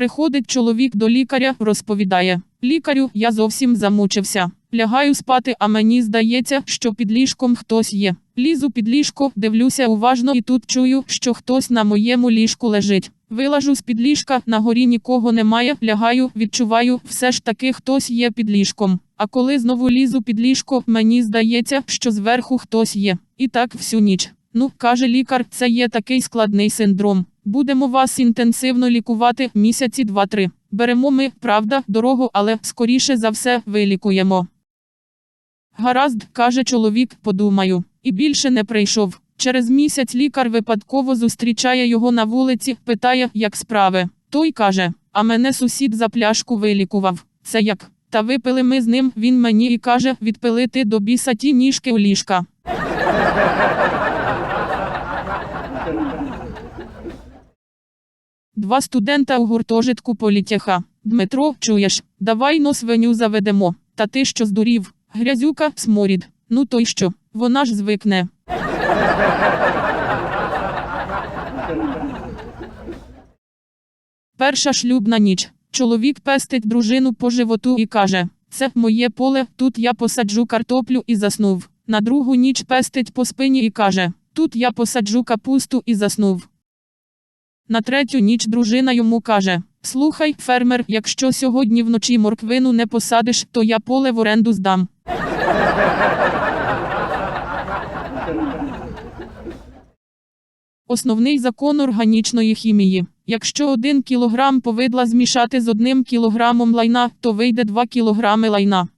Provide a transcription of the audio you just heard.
Приходить чоловік до лікаря, розповідає: Лікарю, я зовсім замучився. Лягаю спати, а мені здається, що під ліжком хтось є. Лізу під ліжко, дивлюся уважно і тут чую, що хтось на моєму ліжку лежить. Вилажу з під ліжка, на горі нікого немає, лягаю, відчуваю, все ж таки хтось є під ліжком. А коли знову лізу під ліжко, мені здається, що зверху хтось є. І так всю ніч. Ну, каже лікар, це є такий складний синдром. Будемо вас інтенсивно лікувати місяці два-три. Беремо ми, правда, дорогу, але скоріше за все вилікуємо. Гаразд, каже чоловік, подумаю. І більше не прийшов. Через місяць лікар випадково зустрічає його на вулиці, питає, як справи. Той каже: А мене сусід за пляшку вилікував. Це як? Та випили ми з ним, він мені і каже, відпилити до біса ті ніжки у ліжка. Два студента у гуртожитку політяха. Дмитро, чуєш, давай но свиню заведемо. Та ти що здурів? Грязюка, сморід. Ну то й що? Вона ж звикне. Перша шлюбна ніч. Чоловік пестить дружину по животу і каже: Це моє поле, тут я посаджу картоплю і заснув. На другу ніч пестить по спині і каже: Тут я посаджу капусту і заснув. На третю ніч дружина йому каже: Слухай, фермер, якщо сьогодні вночі морквину не посадиш, то я поле в оренду здам. Основний закон органічної хімії. Якщо один кілограм повидла змішати з одним кілограмом лайна, то вийде два кілограми лайна.